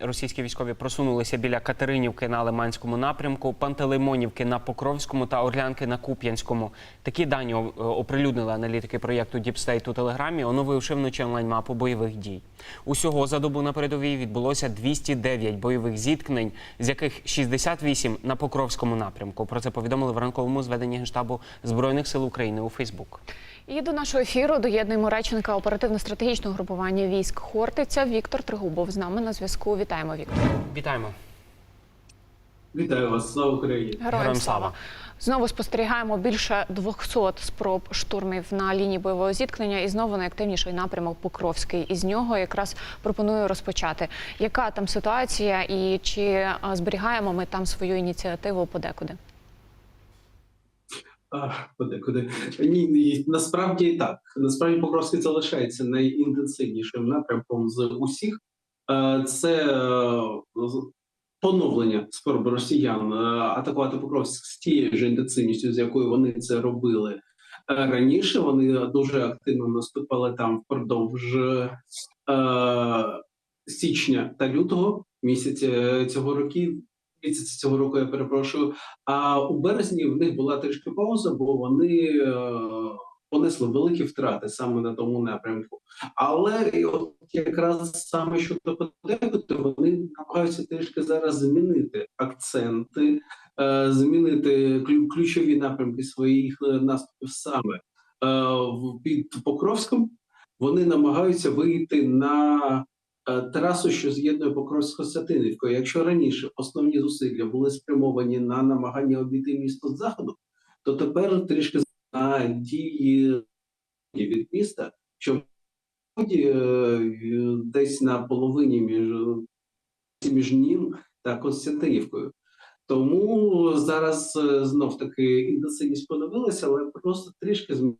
Російські військові просунулися біля Катеринівки на Лиманському напрямку, Пантелеймонівки на Покровському та Орлянки на Куп'янському. Такі дані оприлюднили аналітики проєкту State у Телеграмі, оновивши вночі онлайн-мапу бойових дій. Усього за добу на передовій відбулося 209 бойових зіткнень, з яких 68 на Покровському напрямку. Про це повідомили в ранковому зведенні Генштабу Збройних сил України у Фейсбук. І до нашого ефіру доєднуємо речника оперативно-стратегічного групування військ Хортиця Віктор Тригубов з нами на зв'язку. Вітаємо, Віктор. Вітаємо. Вітаю вас, слава Україні! Героям, Героям слава. Знову спостерігаємо більше 200 спроб штурмів на лінії бойового зіткнення і знову найактивніший напрямок Покровський. Із нього якраз пропоную розпочати. Яка там ситуація і чи зберігаємо ми там свою ініціативу подекуди? А, подекуди. Ні, ні, насправді так. Насправді Покровський залишається найінтенсивнішим напрямком з усіх. Е, Це е, поновлення спроби росіян е, атакувати Покровськ з тією ж інтенсивністю, з якою вони це робили раніше. Вони дуже активно наступали там впродовж січня та лютого місяця цього року. Місяця цього року я перепрошую. А у березні в них була трішки пауза, бо вони понесли великі втрати саме на тому напрямку. Але і от якраз саме щодо подекуди, вони намагаються трішки зараз змінити акценти, е, змінити ключові напрямки своїх е, наступів саме е, під Покровськом. Вони намагаються вийти на трасу, що з'єднує Покровськ з Костянтинівкою. Якщо раніше основні зусилля були спрямовані на намагання обійти місто з заходу, то тепер трішки на дії від міста, що е, десь на половині між, між ним та Костянтинівкою. Тому зараз е, знов таки інтенсивність поновилася, але просто трішки змінили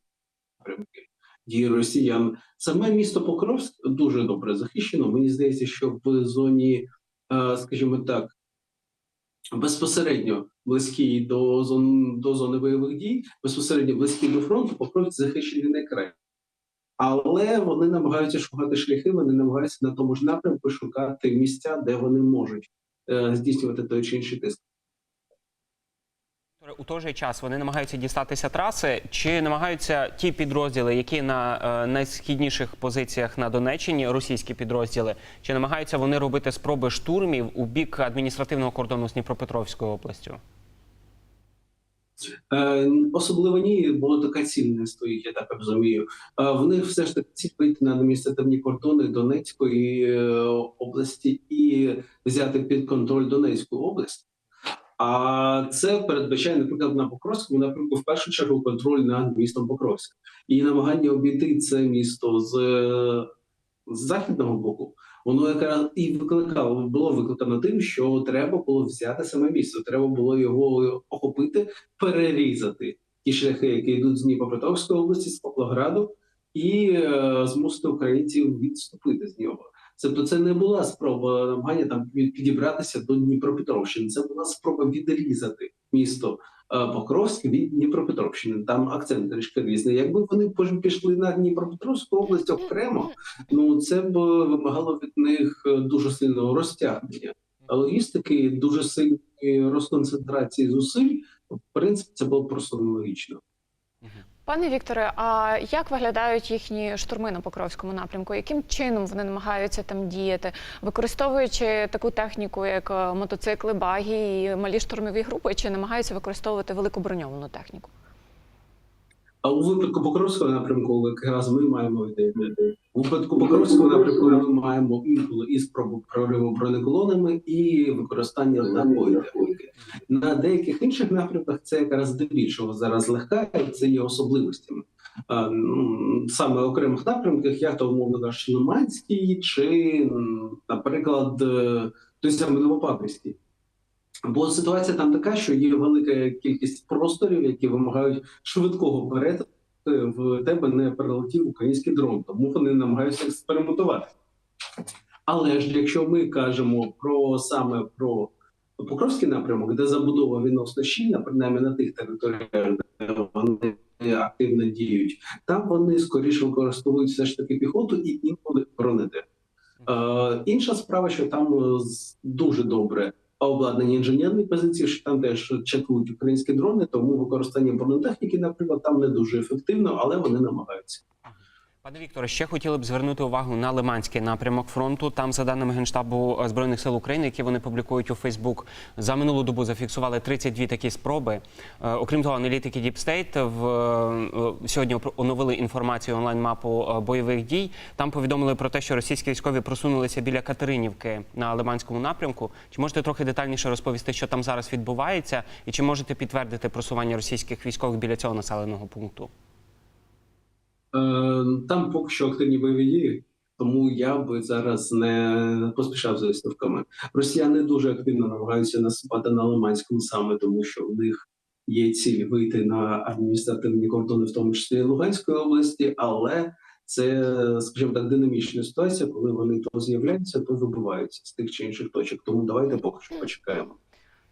напрямки дії росіян. Саме місто Покровськ дуже добре захищено. Мені здається, що в зоні, е, скажімо так, безпосередньо близький до зон до зони бойових дій, безпосередньо близький до фронту, Покровськ захищений не край. Але вони намагаються шукати шляхи, вони намагаються на тому ж напрямку шукати місця, де вони можуть е, здійснювати той чи інший тиск. У той же час вони намагаються дістатися траси, чи намагаються ті підрозділи, які на е, найсхідніших позиціях на Донеччині, російські підрозділи, чи намагаються вони робити спроби штурмів у бік адміністративного кордону з Дніпропетровською областю? Е, особливо ні, бо така ціль не стоїть, я так розумію. Е, в них все ж таки ціль вийти на адміністративні кордони Донецької області і взяти під контроль Донецьку область. А це передбачає, наприклад, на Покровському напрямку в першу чергу контроль над містом Покровськ і намагання обійти це місто з, з західного боку. Воно якраз і викликало було викликано тим, що треба було взяти саме місто. Треба було його охопити, перерізати ті шляхи, які йдуть з Дніпропетровської області, з Павлограду, і е, змусити українців відступити з нього. Тобто, це не була спроба намагання там підібратися до Дніпропетровщини. Це була спроба відрізати місто е, Покровськ від Дніпропетровщини. Там акцент трішки різний. Якби вони пішли на Дніпропетровську область окремо, ну це б вимагало від них е, дуже сильного розтягнення логістики, дуже сильної розконцентрації зусиль. В принципі, це було просто нелогічно. Пане Вікторе, а як виглядають їхні штурми на Покровському напрямку? Яким чином вони намагаються там діяти, використовуючи таку техніку, як е, мотоцикли, баги і малі штурмові групи, чи намагаються використовувати велику броньовану техніку? А у випадку Покровського напрямку, якраз ми маємо ідею. У випадку Покровського напрямку ми маємо інколи і спробу прориву бронеколонами, і використання легкої техніки. На деяких інших напрямках це якраз здебільшого зараз легка, і це є особливостями. Саме окремих напрямках, як то умовно кажучи, Лиманський, чи, наприклад, е, той самий Новопавлівський. Бо ситуація там така, що є велика кількість просторів, які вимагають швидкого перетину. В тебе не прилетів український дрон, тому вони намагаються експериментувати. Але ж якщо ми кажемо про саме про Покровський напрямок, де забудова відносно щільна, принаймні на тих територіях, де вони активно діють, там вони скоріше використовують все ж таки піхоту і інколи бронети. Е, інша справа, що там е, дуже добре обладнані інженерних позицій, що там теж чекують українські дрони, тому використання бронетехніки, наприклад, там не дуже ефективно, але вони намагаються. Пане Вікторе, ще хотіли б звернути увагу на Лиманський напрямок фронту. Там, за даними Генштабу е, Збройних сил України, які вони публікують у Фейсбук, за минулу добу зафіксували 32 такі спроби. Е, Окрім того, аналітики State в е, сьогодні оновили інформацію онлайн-мапу бойових дій. Там повідомили про те, що російські військові просунулися біля Катеринівки на Лиманському напрямку. Чи можете трохи детальніше розповісти, що там зараз відбувається, і чи можете підтвердити просування російських військових біля цього населеного пункту? Е, Там поки що активні бойові дії, тому я би зараз не поспішав з висновками. Росіяни дуже активно намагаються наступати на Лиманському саме, тому що у них є ціль вийти на адміністративні кордони, в тому числі Луганської області, але це, скажімо так, динамічна ситуація, коли вони то з'являються, то вибиваються з тих чи інших точок. Тому давайте поки що почекаємо.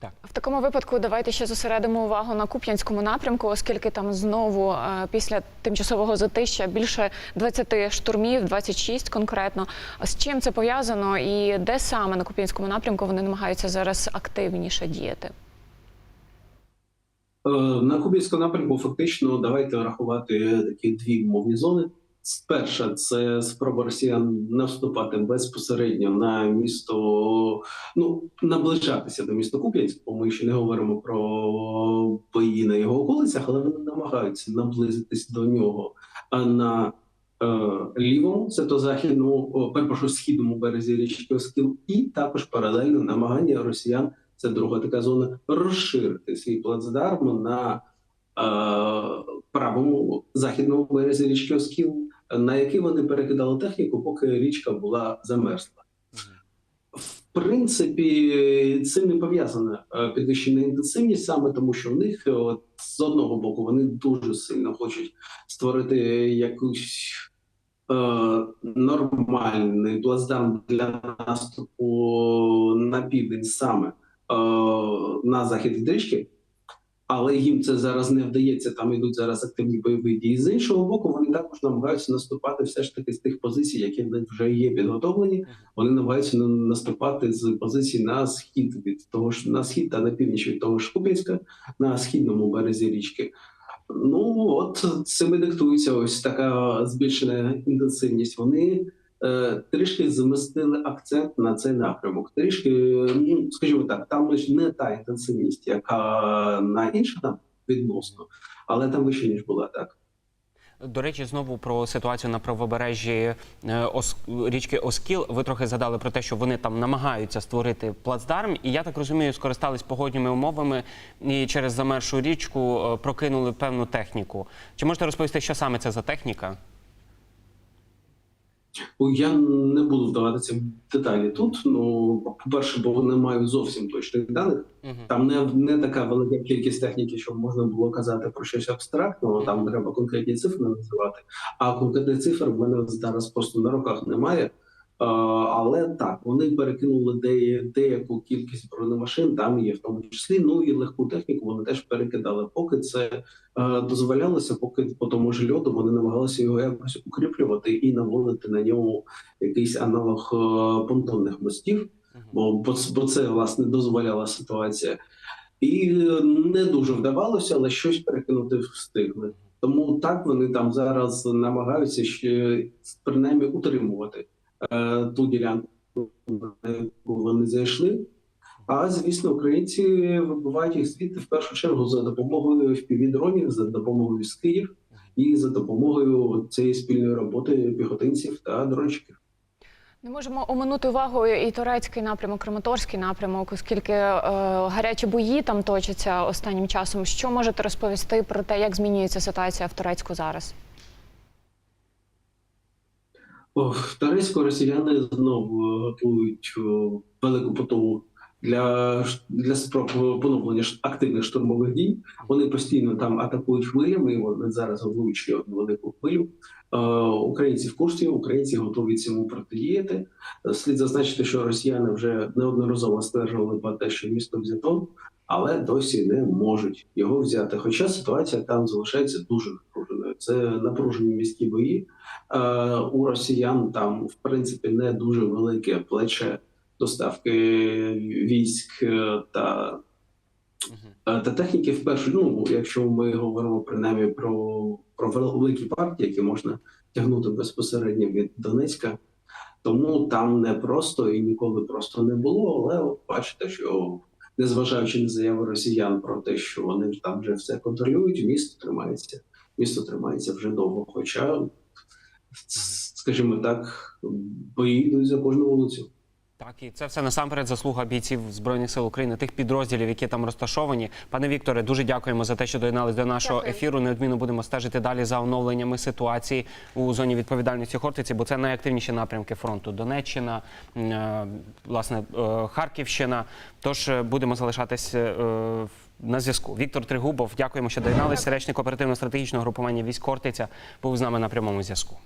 В такому випадку давайте ще зосередимо увагу на Куп'янському напрямку, оскільки там знову е, після тимчасового затища більше 20 штурмів, 26 конкретно. З чим це пов'язано і де саме на Куп'янському напрямку вони намагаються зараз активніше діяти? Е, На Кубівському напрямку фактично давайте рахувати такі дві мовні зони. Перша це спроба росіян наступати безпосередньо на місто, ну наближатися до міста Куп'янськ, бо ми ще не говоримо про бої на його околицях, але вони намагаються наблизитись до нього. А на е, лівому, це то західному, перепрошую, східному березі річки Оскіл, і також паралельно намагання росіян це друга така зона, розширити свій плацдарм на е, правому західному березі річки Оскіл, на який вони перекидали техніку, поки річка була замерзла. В принципі, цим і пов'язана е, підвищена інтенсивність, саме тому, що в них е, от, з одного боку вони дуже сильно хочуть створити якусь е, нормальний плацдарм для наступу на південь саме на захід від річки, але їм це зараз не вдається. Там йдуть зараз активні бойові дії. З іншого боку, вони також намагаються наступати все ж таки з тих позицій, які вже є підготовлені. Вони намагаються наступати з позицій на схід від того ж на схід та на північ від того ж Куп'янська, на східному березі річки. Ну от цим і диктується ось така збільшена інтенсивність. Вони трішки змістили акцент на цей напрямок. Трішки, ну скажімо так, там ж не та інтенсивність, яка на інших там відносно, але там вище ніж була так. До речі, знову про ситуацію на правобережжі е, річки Оскіл. Ви трохи згадали про те, що вони там намагаються створити плацдарм, і я так розумію, скористались погодніми умовами і через замершу річку е, прокинули певну техніку. Чи можете розповісти, що саме це за техніка? Я не буду вдаватися в деталі тут. Ну, по-перше, бо не маю зовсім точних даних. Там не, не така велика кількість техніки, щоб можна було казати про щось абстрактного. Там треба конкретні цифри називати. А конкретних цифр в мене зараз просто на руках немає. А, але так, вони перекинули де, деяку кількість бронемашин, там є в тому числі. Ну і легку техніку вони теж перекидали. Поки це е, дозволялося, поки по тому ж льоду вони намагалися його якось укріплювати і наводити на ньому якийсь аналог е, понтонних мостів бо, бо, бо це власне дозволяла ситуація. І е, не дуже вдавалося, але щось перекинути встигли. Тому так вони там зараз намагаються ще принаймні утримувати е, ту ділянку, яку вони зайшли. А звісно, українці вибивають їх звідти в першу чергу за допомогою впівдронів, за допомогою скидів і за допомогою цієї спільної роботи піхотинців та дрончиків. Не можемо оминути увагою і турецький напрямок, Краматорський напрямок, оскільки е, гарячі бої там точаться останнім часом. Що можете розповісти про те, як змінюється ситуація в Турецьку зараз? В росіяни знову е, готують велику потугу для, для спроб поновлення активних штурмових дій. Вони постійно там атакують хвилями. Вони зараз ще одну велику хвилю. Е, Українці в курсі, українці готові цьому протидіяти. Слід зазначити, що росіяни вже неодноразово стверджували про те, що місто взято, але досі не можуть його взяти. Хоча ситуація там залишається дуже напруженою. Це напружені міські бої. Е, у росіян там, в принципі, не дуже велике плече доставки військ е, та Е, Та техніки вперше, ну якщо ми говоримо принаймні про, про великі партії, які можна тягнути безпосередньо від Донецька, тому там не просто і ніколи просто не було. Але от бачите, що незважаючи на заяви росіян про те, що вони там вже все контролюють, місто тримається. Місто тримається вже довго. Хоча, скажімо так, бої йдуть за кожну вулицю. Так, і це все насамперед заслуга бійців збройних сил України, тих підрозділів, які там розташовані. Пане Вікторе, дуже дякуємо за те, що доєднались до нашого Дякую. ефіру. Неодмінно будемо стежити далі за оновленнями ситуації у зоні відповідальності Хортиці, бо це найактивніші напрямки фронту. Донеччина, е, власне, е, Харківщина. Тож е, будемо залишатись на зв'язку. Віктор Тригубов, дякуємо, що доєднались. Речник оперативно-стратегічного групування військ Хортиця був з нами на прямому зв'язку.